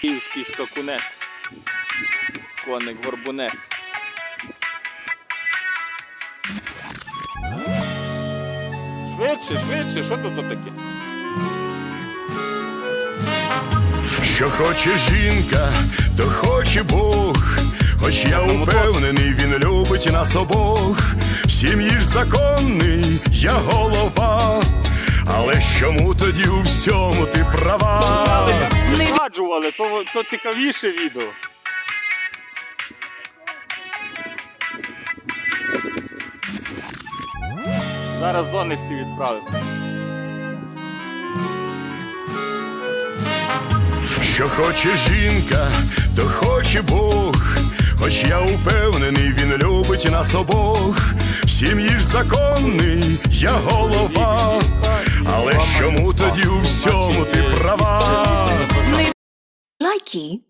Київський скакунець. Коник горбунець. Швидше, швидше, що тут таке? Що хоче жінка, то хоче Бог. Хоч я упевнений, він любить нас обох. В сім'ї ж законний, я голова. Але чому тоді у всьому ти права? Висаджували, то, то цікавіше відео. Зараз до них всі відправимо. Що хоче жінка, то хоче Бог. Хоч я упевнений, він любить нас обох. В сім'ї ж законний, я голова. Але